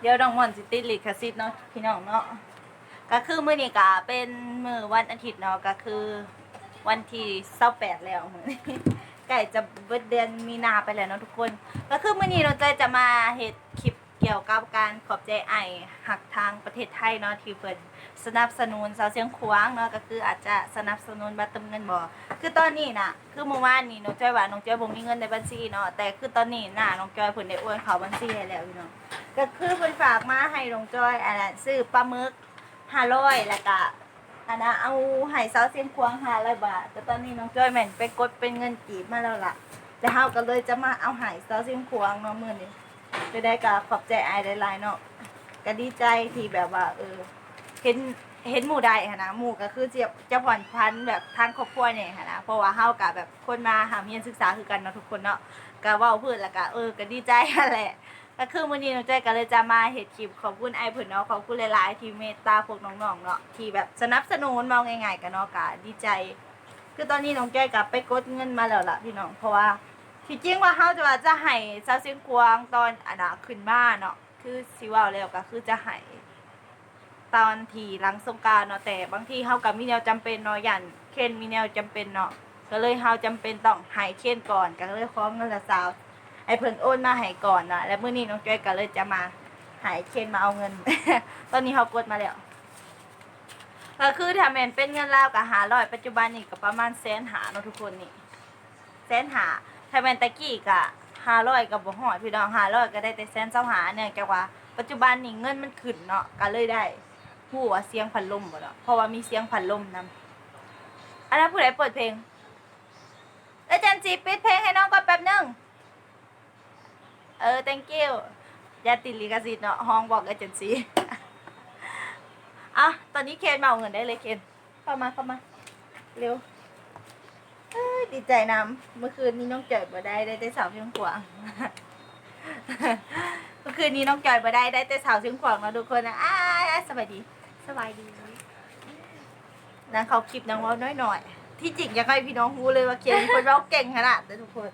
เดี๋ยวดองมอนสิติดลิขสิทธิ์เนาะพี่น้องเนาะก็คือมื้อนี้กาเป็นมื้อวันอาทิตย์เนาะก็คือวันที่28แล้วมื้อนี้ใกล้จะเบิดเดือนมีนาไปแล้วเนาะทุกคน ก็คือมื้อนี้เราจะจะมาเฮ็ดคลิป กี่ยวกับการขอบใจไอหักทางประเทศไทยเนาะที่เพิ่นสนับสนุนสาวเสียงขวางเนาะก็คืออาจจะสนับสนุนบัตรเติมเงินบ่คือตอนนี้น่ะ คือเมื่อวานนี้น้องจ้อยว่าน้องจ้อยบ่มีเงินในบัญชีเนาะแต่คือตอนนี้น่ะน้องจ้อยเพิ่นได้โอนเข้าบัญชีให้แล้วพี่น้องก็คือเพิ่นฝากมาให้น้องจ้อยอันนั้นซื้อปลาหมึก500แล้วก็อันน่ะเอาให้สาวเสียงขวาง500บาทแต่ตอนนี้น้องจ้อยแม่นไปกดเป็นเงินกีบมาแล้วล่ะแล้วเฮาก็เลยจะมาเอาให้สาวเสียงขวางเนาะมื้อนี้ จะได้ก็ขอบใจไอ้ายหลายๆเนาะก็ดีใจที่แบบว่า เออ เห็นเห็นหมู่ใดนนะหมู่ก็คือเจะจะผ่อนพันแบบทางครอบครัวเนี่ยนะเพราะว่าเฮากับแบบคนมาหาเรียนศึกษาคือกันเนาะทุกคนเนาะก็เว้าเพิ่นแล้วก็เออก็ดีใจนั่นแหละก็คือมื้อนี้น้องใจอยก็เลยจะมาเฮ็ดคลิปขอบคุณไอ้เพิ่นเนาะขอบคุณหลายๆที่เมตตาพวกน้องๆเนาะที่แบบสนับสนุนมองง่ายๆกันเนาะก็ดีใจ คือตอนนี้น้องจ้อยก็ไปกดเงินมาแล้วล่ะพี่น้องเพราะว่า ที่จริงว่าเฮาจะว่าจะให้ซาวเสียงกวางตอนอันน่ะขึ้นมาเนาะคือสิเว้าแล้วก็คือจะให้ตอนที่หลังสงการเนาะแต่บางทีเฮากับมีแนวจำเป็นเนาะอย่างเคนมีแนวจำเป็นเนาะก็เลยเฮาจำเป็นต้องให้เคนก่อนก็เลยขอเงินละสาวไอ้เพิ่นโอนมาให้ก่อนนะแล้วมื้อนี้น้องจ้อยก็เลยจะมาให้เคนมาเอาเงิน ตอนนี้เฮากดมาแล้วก็คือถ้าแม่นเป็นเงินลาวก็500ปัจจุบันนี่ก็ประมาณแสนหาเนาะทุกคนนี่แสนหา ถ้าแม่นตะกี้ก็500ก็บ่ฮอดพี่น้อง500ก็ได้แต่แสนเจ้าหาเนี่ยจากว่าปัจจุบันนี่เงินมันขึ้นเนาะก็เลยได้ผู้ว่าเสียงพัดลมบ่เนาะเพราะว่ามีเสียงพัดลมนำอันนั้นผู้ใดเปิดเพลงอาจารย์จีปิดเพลงให้น้องก่อนแป๊บหนึงเออ thank you อย่าติดลิขสิทธิ์เนาะห้องบอกอาจารย์จีอะตอนนี้เคนมาเอาเงินได้เลยเคนเข้ามาเข้ามาเร็ว เอ้ยดีใจนำเมื่อคืนนี้น้องเจิดมาได้ได้แต่สาวเชียงขวาง เมื่อคืนนี้น้องจอยมาได้ได้แต่สาวเชียงขวางแล้วทุกคนนะอ้ายสบายดีสบายดีนางเขาคลิปนางเว่าน้อยหน่อยๆที่จริงอยากให้พี่น้องรู้เลยว่าเคนเป็นคนเว่าเก่งขนาดเลยทุกคน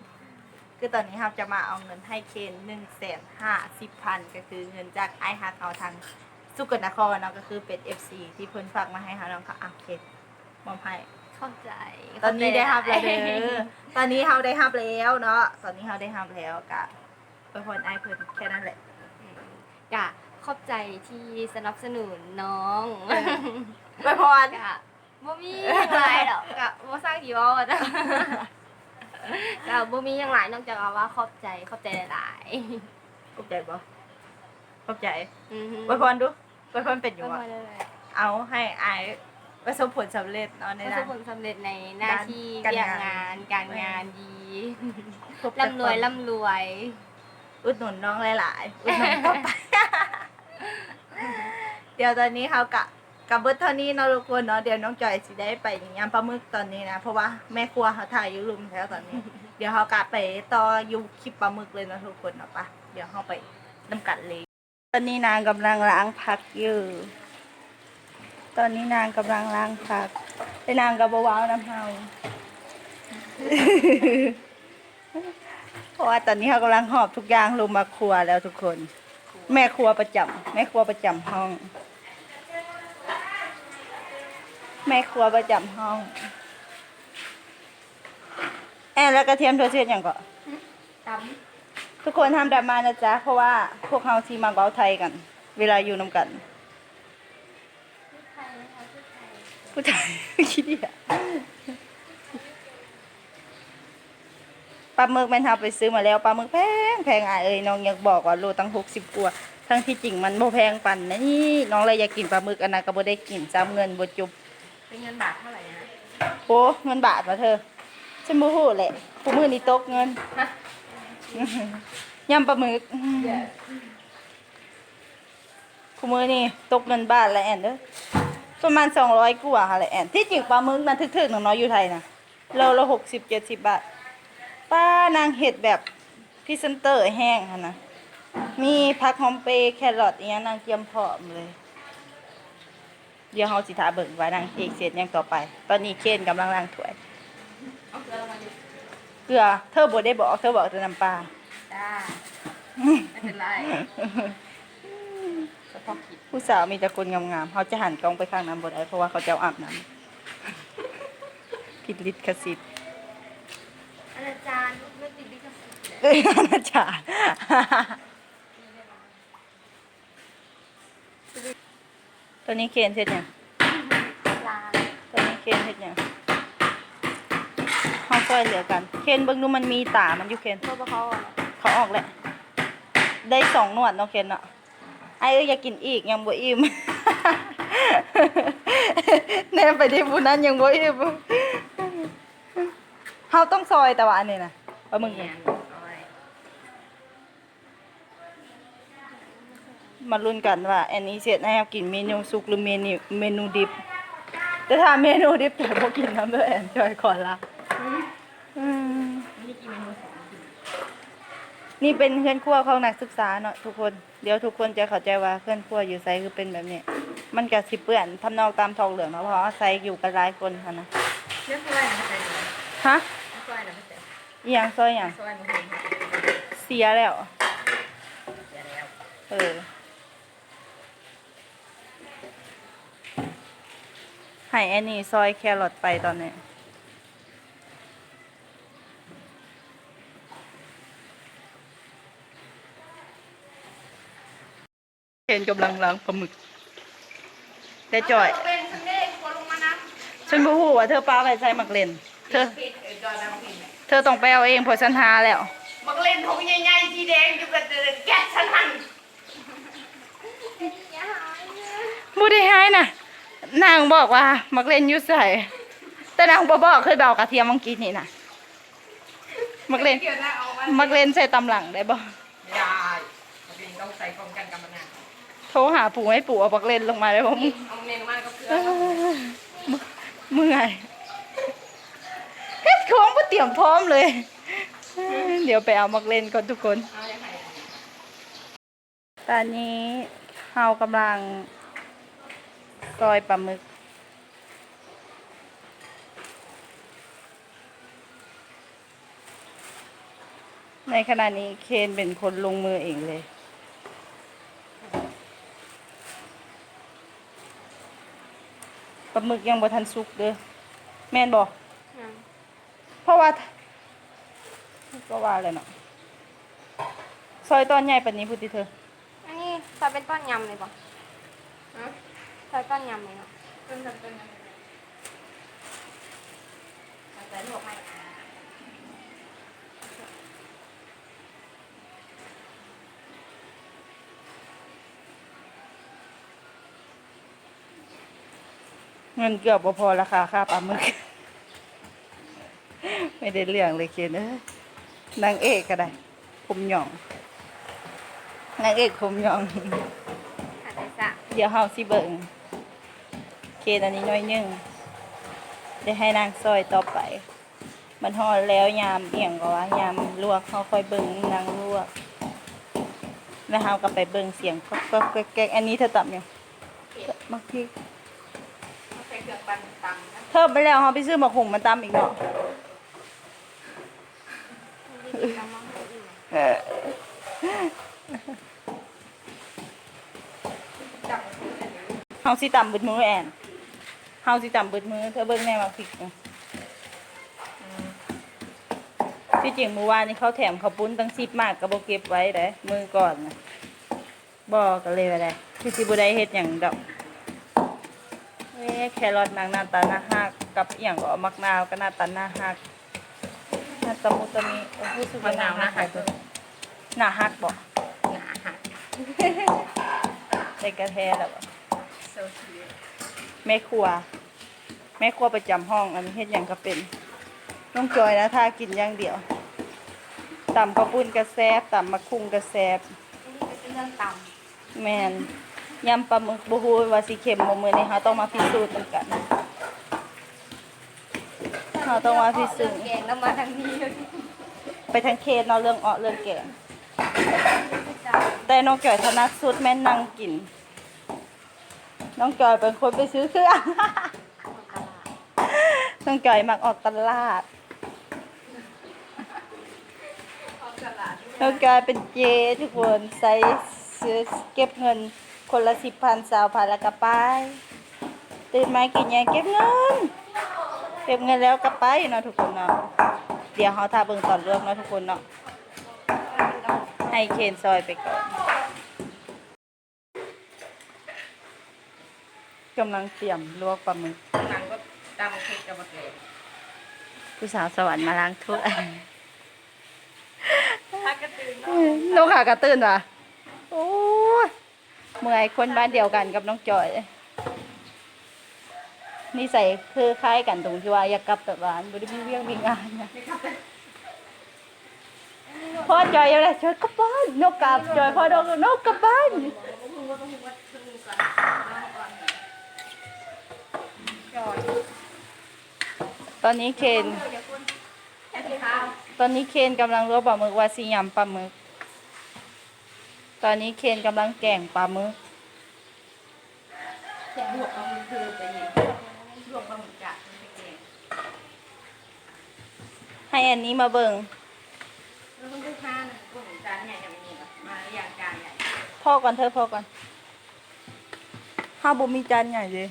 คือตอนนี้ครับจะมาเอาเงินให้เคนหนึ่งแสนห้าสิบพันก็คือเงินจากไอฮักเอาทางสุกลนครเนาะก็คือเป็นเอฟซีที่เพิ่นฝากมาให้เขาน้องค่ะอะเคนมอบให้ เข้าใจตอนนี้ได้ฮับแล้วเด้อตอนนี้เขาได้ฮับแล้วเนาะตอนนี้เขาได้ฮับแล้วกะไปพรไอายเพิ่นแค่นั้นแหละ กะขอบใจที่สนับสนุนน้องไปพร กะบ่มีอย่างไรหรอกกะบ่สร้างกี่ว่าจ้ะกะบ่มีอย่างไรนอกจากว่าขอบใจขอบใจหลายขอบใจบ่ขอบใจๆอือฮึไปพรดูไปพรเป็นอยู่ก็อะมาเลยเอาให้ไอาย ประสบผลสำเร็จเนาะในประสนั้บน ผลสำเร็จในหน้าที่การเรียกงานงานการงานดีคบแต่ร่ำรวยคนร่ำรวย อุดหนุนน้องหลายๆอุดหนุนต่อไป เดี๋ยวตอนนี้เขากะกับเบิร์เท่านี้เนาะทุกคนเนาะเดี๋ยวน้องจอยสิได้ไปยำปลาหมึกตอนนี้นะเพราะว่าแม่ครัวเขาถ่ายอยู่รุมแล้วตอนนี้ เดี๋ยวเขากะไปต่ออยู่คลิปปลาหมึกเลยเนาะทุกคนเนาะปะเดี๋ยวเขาไปน้ำกัดเลย ตอนนี้นางกำลังล้างผักอยู่ ตอนนี้นางกำลังล้างผักแต่นางกับว้าวน้ำเฮาเพราะว่าตอนนี้เขากำลังหอบทุกอย่างลงมาครัวแล้วทุกคน แม่ครัวประจำแม่ครัวประจำห้อง แม่ครัวประจำห้อง แอนแล้วกระเทียมเธอเชื่ออย่างก่อนตทุกคนทำแบบมานะจ๊ะเพราะว่าพวกเขาทีมาเกาไทยกัน เวลาอยู่น้ำกัน ผู้ชายคิดดิอะปลาหมึกแม่นทาไปซื้อมาแล้วปลาหมึกแพงแพงอะเอ้ยน้องอยากบอกว่าโลตั้งหกสิบกว่าทั้งที่จริงมันโบแพงปันนะนี่น้องเลยอยากกินปลาหมึกอันนั้นก็บ่ได้กินซ้ำเงินบ่จุบำเป็นเงินบาทเท่าไหร่นะโอ้เงินบาทมาเธอฉันบ่ฮู้แหละผู้มือนี่ตกเงินฮะยำปลาหมึกผู้มือนี่ตกเงินบาทละแอนเด้อ ประมาณสองร้อยกว่าค่ะละแอนที่จริงปลาหมึกนะถึกๆน้อยอยู่ไทยนะโลละหกสิบเจ็ดสิบบาทป้านางเห็ดแบบพรีเซนเตอร์แห้งค่ะนะมีผักหอมเปรย์แครอทอย่างนี้นางเตรียมพร้อมเลย เดี๋ยวเฮาสิถาเบิ่งว่านางเอกเสร็จยังต่อไป ตอนนี้เคนกำลังล้างถ้วย เกลือเกลือเธอบ่ได้บอกเธอบอกแต่น้ำปลา จ้า ไม่เป็นไร พาะกิจผู้สาวมีแต่คนงามๆเขาจะหันกล้องไปข้างน้ำบ่ได้เพราะว่าเขาจะเอาอาบน้ำผิดลิขสิทธิ์อาจารย์ไม่ติดลิขสิทธิ์เลยเอ้ยอาจารย์ตอนนี้เคนเสร็จยังลาตอนนี้เคนเสร็จยังห้องซอยเหลือกัน เคนเบิ่งดูมันมีตามันอยู่เคนเมื่อเขาอะเขาออกแล้วได้สองหนวดเนาะเคนเนาะไอ้เอ้ยอยากกินอีกยังบ่อิ่มแน่ไปที่บุนั้นยังบ่อิ่มเฮาต้องซอยแต่ว่าอันนี้นะปลาหมึกนี่มาลุ้นกันว่าอันนี้เสร็จให้เรากินเมนูสุกหรือเมนูเมนูดิบแต่ถ้าเมนูดิบแต่บ่กินน้ำด้วยแอนจอยก่อนละอืม นี่กี่เมนูสองกิน นี่เป็นเพื่อนครัวของนักศึกษาเนาะทุกคน เดี๋ยวทุกคนจะเข้าใจว่าเพื่อนครัวอยู่ไซคือเป็นแบบนี้ มันก็สิเปื้อนทำนองตามทองเหลืองเนาะเพราะว่าไซอยู่กันหลายคนค่ะนะเลือกซอยนะไม่ใส่เลยฮะซอยนะไม่ใส่อหย่างซอยอหย่างซอยมันเห็นเสียแล้ว เสียแล้วเออให้แอนนี่ซอยแครอทไปตอนนี้ นกำลังล้างปลาหมึก แต่จ่อย เป็นฉันเด้คนลงมานะฉันบ่ฮู้ว่าเธอปลาไปใส่หมักเลนเธอ ผิดเออจอยแล้วผิดเธอต้องไปเอาเองเพราะฉันหาแล้ว มักเล่นทงใหญ่ๆสีแดงอยู่กับแก๊สฉันหันบ่ได้หายนะนางบอกว่ามักเลนอยู่ใส่แต่นางบ่บอกเคยบอกกระเทียมเมื่อกี้นี่นะมักเลนเกี่ยวนะเอามามักเลนใส่ตำหลังได้บ่ไม่ได้มักเล่นต้องใส่พร้อม โทรหาปู่ให้ปู่เอามักเลนลงมาได้บ่มึงเอาเมนูมาก็เกลือเอ้ยเมื่อยเฮ็ดของบ่เตรียมพร้อมเลย เดี๋ยวไปเอามักเลนก่อนทุกคนเอาอย่างไรตอนนี้เฮากำลังซอยปลาหมึก ในขณะนี้เคนเป็นคนลงมือเองเลย ปลาหมึกยังบ่ทันสุกเด้อแม่นบ่เพราะว่าก็ว่าเลยเนาะซอยตอนใหญ่ปานนี้พุทธิเธอ อันนี้ซอยเป็นต้นยำเลยป่ะซอยต้นยำเลยเนาะต้นต้นต้นใส่ลวกไหม เงินเกือบบ่พอราคาค่าปลาหมึก ไม่ได้เรื่องเลยเคนเอ้ยนางเอกก็ได้ ผมหย่องนางเอกผมหย่องอาจจะสะเดี๋ยวเฮาสิเบิ่งเคนอันนี้น้อยหนึงได้ให้นางซอยต่อไป มันฮอดแล้วยามเอียงก็ว่ายามลวกเฮาค่อยเบิ่งนางลวก แล้วเฮาก็ไปเบิ่งเสียงก็ก็แก๊กๆอันนี้เธอตับยังมักพริกใส่เกลือ ปั่นตำนะเพิ่มไปแล้วเฮาไปซื้อหมกหุงมาตำอีกเนาะดีๆน้ำมันอีกเออจับมันเป็นอย่างนี้เฮาสิตำเบิดมือแอนเฮาสิตำเบิดมือเธอเบิ่งแน่มักพริกนะที่จริงเมื่อวานนี้เขาแถมข้าวปุ้นตั้ง10มากก็บ่เก็บไว้เด้มือก่อนน่ะบ่ก็เลยว่าได้ที่สิบ่ได้เฮ็ดหยังดอกเอ้ แครอทนางหน้าตาหน้าฮักกับอีหยังก็มักนาวก็หน้าตาหน้าฮักหน้าตะมุตะมิเออรู้สึกมะว่าหนาน้าวฮันะกคะหน้าฮักบ่หนาหักใส่กระแทแล้วบ่โซเชียลแม่ครัว แม่ครัวประจำห้องอันนี้เฮ็ดหยังก็เป็นน้องจอยนะถ้ากินอย่างเดียวตำข้าวปุ้นกระแซบตำมะคุงกระแซบ อันนี้ก็เป็นเรื่องต่แม่น ยำปลาหมึกบ่ฮู้ว่าสิเค็มบ่มื้อนี้เฮาต้องมาพิสูจน์กันเฮาต้องมาพิสูจน์แกงแล้วมาทางนี้ไปทางเขตเนาะเรื่องออเรื่องแกงแต่น้องจอยถนัดสุดแม่นนั่งกิน น้องจอยเป็นคนไปซื้อเครื่องน้องจอยมักออกตลาดน้องจอยเป็นเจทุกคนใส่ซื้อเก็บเงิน คนละสิบพันสาวพันแล้วก็ไปตื่นมากินยังเก็บเงิน เก็บเงินแล้วก็ไปเนาะทุกคนเนาะเดี๋ยวเขาทาเบิ่งตอนเลือกเนาะทุกคนเนาะให้เคนซอยไปก่อนกำลังเตรียมลวกปลาหมึกหนังก็ดำเค็ดกับมะเขือผู้สาวสวรรค์มาล้างถ้วยถ้ากระตือนนกขากระตื้นว่ะโอ้ย เมื่อยคนบ้านเดียวกันกับน้องจอยนี่ใส่คือคล้ายกันตรงที่ว่าอยากกลับแต่บ้านบริมีเวียงมีงานนะพ่อจอยอะไรจอยกลับบ้านนกกลับจอยพ่อดอกนกกลับบ้านตอนนี้เคนตอนนี้เคนกำลังลวกปลาหมึกว่าสิยำปลาหมึก ตอนนี้เคนกำลังแกงปลาหมึกลวกปลาหมึกคือไปยิงลวกปลาหมึกกะมันไปเองให้อันนี้มาเบิ่งแล้วต้องดูข้านะกุ้งจานใหญ่ยังมีแบบมาอย่างจานใหญ่พ่อก่อนเธอพ่อก่อนข้าวบุมีจานใหญ่เลย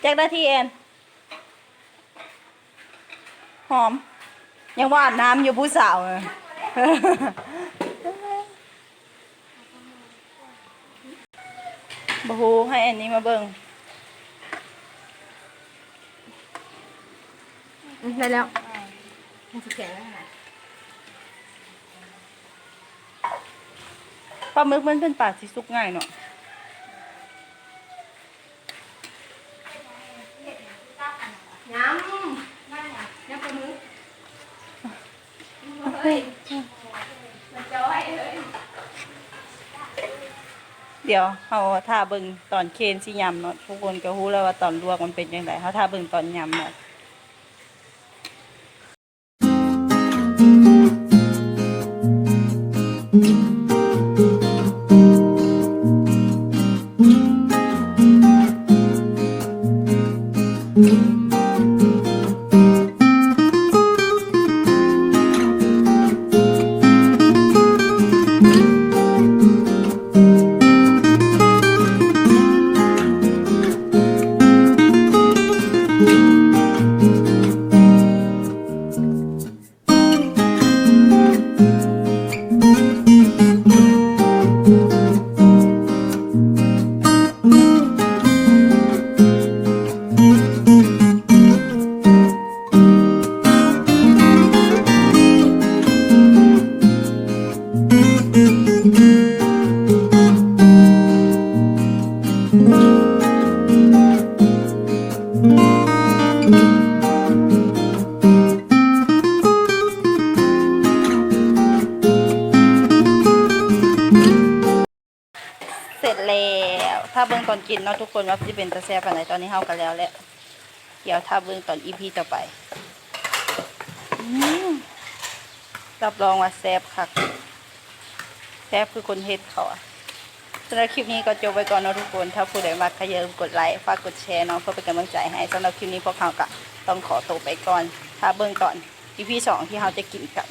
แจ็คได้ที่แอน หอม ยังว่าอาบน้ำอยู่ผู้สาวเลยบฮูให้อันนี้มาเบิ่งได้แล้วมันจะแข็งแล้วไงปลาหมึกมันเป็นปลาที่สุกง่ายเนาะ ย้ำนั่นไงย้ำปลาหมึกเฮ้ยมันจะไว้เลยเดี๋ยวเขาท่าเบิ่งตอนเคนสิยำเนาะทุกคนก็รู้แล้วว่าตอนลวกมันเป็นยังไงเขาท่าเบิ่งตอนยำเนาะ จแล้วถ้าเบิ่งตอนกินเนาะทุกคนว่าจะเป็นตะแซ่บปานไหนตอนนี้เฮากันแล้วแหละเดี๋ยวถ้าเบิ่งตอนอีพีต่อไปรับรองว่าแซ่บคักแซ่บคือคนเฮ็ดเขาอะสำหรับคลิปนี้ก็จบไว้ก่อนเนาะทุกคน ถ้าผู้ใดมักก็อย่าลืมกดไลค์ฝากกดแชร์เนาะเพื่อเป็นกำลังใจให้สำหรับคลิปนี้พวกเขาก็ต้องขอตัวไปก่อน ถ้าเบิ่งก่อนอีพีสองที่เราจะกินกัน